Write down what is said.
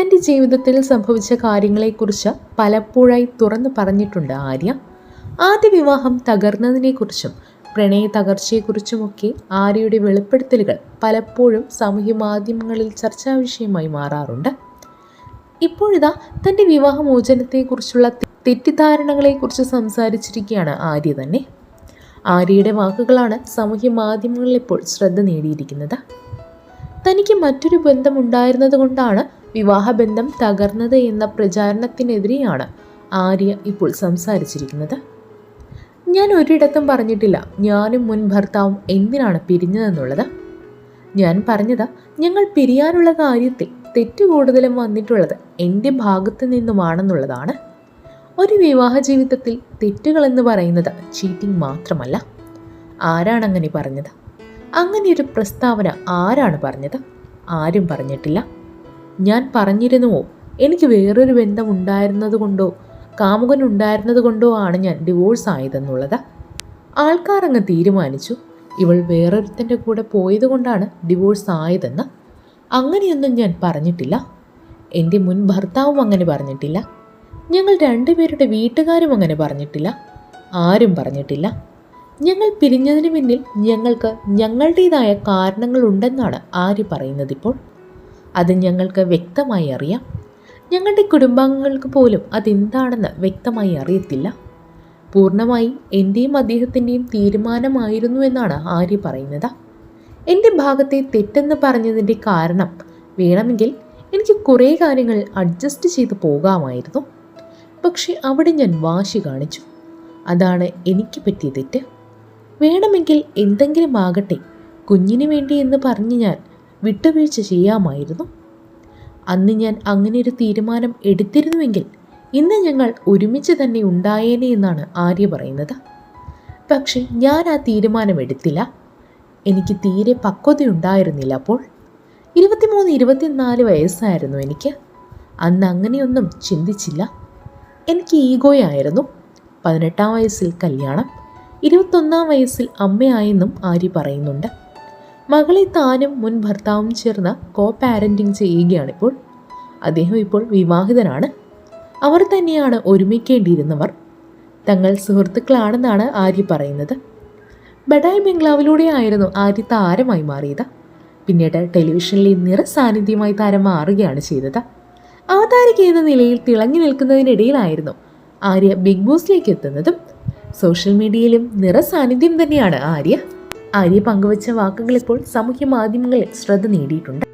തന്റെ ജീവിതത്തിൽ സംഭവിച്ച കാര്യങ്ങളെക്കുറിച്ച് പലപ്പോഴായി തുറന്നു പറഞ്ഞിട്ടുണ്ട് ആര്യ. ആദ്യ വിവാഹം തകർന്നതിനെക്കുറിച്ചും പ്രണയ തകർച്ചയെക്കുറിച്ചുമൊക്കെ ആര്യയുടെ വെളിപ്പെടുത്തലുകൾ പലപ്പോഴും സാമൂഹ്യ മാധ്യമങ്ങളിൽ ചർച്ചാ വിഷയമായി മാറാറുണ്ട്. ഇപ്പോഴിതാ തന്റെ വിവാഹമോചനത്തെക്കുറിച്ചുള്ള തെറ്റിദ്ധാരണകളെക്കുറിച്ച് സംസാരിച്ചിരിക്കുകയാണ് ആര്യ തന്നെ. ആര്യയുടെ വാക്കുകളാണ് സാമൂഹ്യ മാധ്യമങ്ങളിൽ ഇപ്പോൾ ശ്രദ്ധ നേടിയിരിക്കുന്നത്. തനിക്ക് മറ്റൊരു ബന്ധമുണ്ടായിരുന്നത് കൊണ്ടാണ് വിവാഹബന്ധം തകർന്നത് എന്ന പ്രചാരണത്തിനെതിരെയാണ് ആര്യ ഇപ്പോൾ സംസാരിച്ചിരിക്കുന്നത്. ഞാൻ ഒരിടത്തും പറഞ്ഞിട്ടില്ല. ഞാനും മുൻ ഭർത്താവും എന്തിനാണ് പിരിഞ്ഞതെന്നുള്ളത്? ഞാൻ പറഞ്ഞത് ഞങ്ങൾ പിരിയാനുള്ള കാര്യത്തിൽ തെറ്റ് കൂടുതലും വന്നിട്ടുള്ളത് എന്റെ ഭാഗത്തു നിന്നുമാണെന്നുള്ളതാണ്. ഒരു വിവാഹ ജീവിതത്തിൽ തെറ്റുകളെന്ന് പറയുന്നത് ചീറ്റിംഗ് മാത്രമല്ല. ആരാണ് അങ്ങനെ പറഞ്ഞത്? അങ്ങനെ ഒരു പ്രസ്താവന ആരാണ് പറഞ്ഞത്? ആരും പറഞ്ഞിട്ടില്ല. ഞാൻ പറഞ്ഞിരുന്നുവോ? എനിക്ക് വേറൊരു ബന്ധം ഉണ്ടായിരുന്നത് കൊണ്ടോ കാമുകൻ ഉണ്ടായിരുന്നതുകൊണ്ടോ ആണ് ഞാൻ ഡിവോഴ്സ് ആയതെന്നുള്ളത്? ആൾക്കാർ അങ്ങ് തീരുമാനിച്ചു. ഇവൾ വേറൊരുത്തന്റെ കൂടെ പോയതുകൊണ്ടാണ് ഡിവോഴ്സ് ആയതെന്ന്. അങ്ങനെയൊന്നും ഞാൻ പറഞ്ഞിട്ടില്ല. എന്റെ മുൻ ഭർത്താവും അങ്ങനെ പറഞ്ഞിട്ടില്ല. ഞങ്ങൾ രണ്ടുപേരുടെ വീട്ടുകാരും അങ്ങനെ പറഞ്ഞിട്ടില്ല. ആരും പറഞ്ഞിട്ടില്ല. ഞങ്ങൾ പിരിഞ്ഞതിന് പിന്നിൽ ഞങ്ങൾക്ക് ഞങ്ങളുടേതായ കാരണങ്ങളുണ്ടെന്നാണ് ആര് പറയുന്നത് ഇപ്പോൾ? അത് ഞങ്ങൾക്ക് വ്യക്തമായി അറിയാം. ഞങ്ങളുടെ കുടുംബാംഗങ്ങൾക്ക് പോലും അതെന്താണെന്ന് വ്യക്തമായി അറിയത്തില്ല. പൂർണമായി എന്റെയും അദ്ദേഹത്തിന്റെയും തീരുമാനമായിരുന്നു എന്നാണ് ആര്യ പറയുന്നത്. എന്റെ ഭാഗത്തെ തെറ്റെന്ന് പറഞ്ഞതിന്റെ കാരണം വേണമെങ്കിൽ എനിക്ക് കുറേ കാര്യങ്ങൾ അഡ്ജസ്റ്റ് ചെയ്ത് പോകാമായിരുന്നു. പക്ഷേ അവിടെ ഞാൻ വാശി കാണിച്ചു. അതാണ് എനിക്ക് പറ്റിയ തെറ്റ്. വേണമെങ്കിൽ എന്തെങ്കിലും ആകട്ടെ കുഞ്ഞിന് വേണ്ടി എന്ന് പറഞ്ഞ് ഞാൻ വിട്ടുവീഴ്ച ചെയ്യാമായിരുന്നു. അന്ന് ഞാൻ അങ്ങനെ ഒരു തീരുമാനം എടുത്തിരുന്നുവെങ്കിൽ ഇന്ന് ഞങ്ങൾ ഒരുമിച്ച് തന്നെ ഉണ്ടായേനെ എന്നാണ് ആര്യ പറയുന്നത്. പക്ഷേ ഞാൻ ആ തീരുമാനം എടുത്തില്ല. എനിക്ക് തീരെ പക്വതയുണ്ടായിരുന്നില്ല അപ്പോൾ. ഇരുപത്തിമൂന്ന് ഇരുപത്തിനാല് വയസ്സായിരുന്നു എനിക്ക്. അന്ന് അങ്ങനെയൊന്നും ചിന്തിച്ചില്ല. എനിക്ക് ഈഗോയായിരുന്നു. പതിനെട്ടാം വയസ്സിൽ കല്യാണം ഇരുപത്തൊന്നാം വയസ്സിൽ അമ്മയായെന്നും ആര്യ പറയുന്നുണ്ട്. മകളെ താനും മുൻ ഭർത്താവും ചേർന്ന് കോ പാരന്റിങ് ചെയ്യുകയാണിപ്പോൾ അദ്ദേഹം ഇപ്പോൾ വിവാഹിതനാണ്. അവർ തന്നെയാണ് ഒരുമിക്കേണ്ടിയിരുന്നവർ. തങ്ങൾ സുഹൃത്തുക്കളാണെന്നാണ് ആര്യ പറയുന്നത്. ബഡായ് ബംഗ്ലാവിലൂടെയായിരുന്നു ആര്യ താരമായി മാറിയത്. പിന്നീട് ടെലിവിഷനിലെ നിറ സാന്നിധ്യമായി താരം മാറുകയാണ് ചെയ്തത്. അവതാരിക എന്ന നിലയിൽ തിളങ്ങി നിൽക്കുന്നതിനിടയിലായിരുന്നു ആര്യ ബിഗ് ബോസിലേക്ക് എത്തുന്നതും. സോഷ്യൽ മീഡിയയിലും നിറ സാന്നിധ്യം തന്നെയാണ് ആര്യ. ആര്യ പങ്കുവച്ച വാക്കുകൾ ഇപ്പോൾ സാമൂഹ്യ മാധ്യമങ്ങളിൽ ശ്രദ്ധ നേടിയിട്ടുണ്ട്.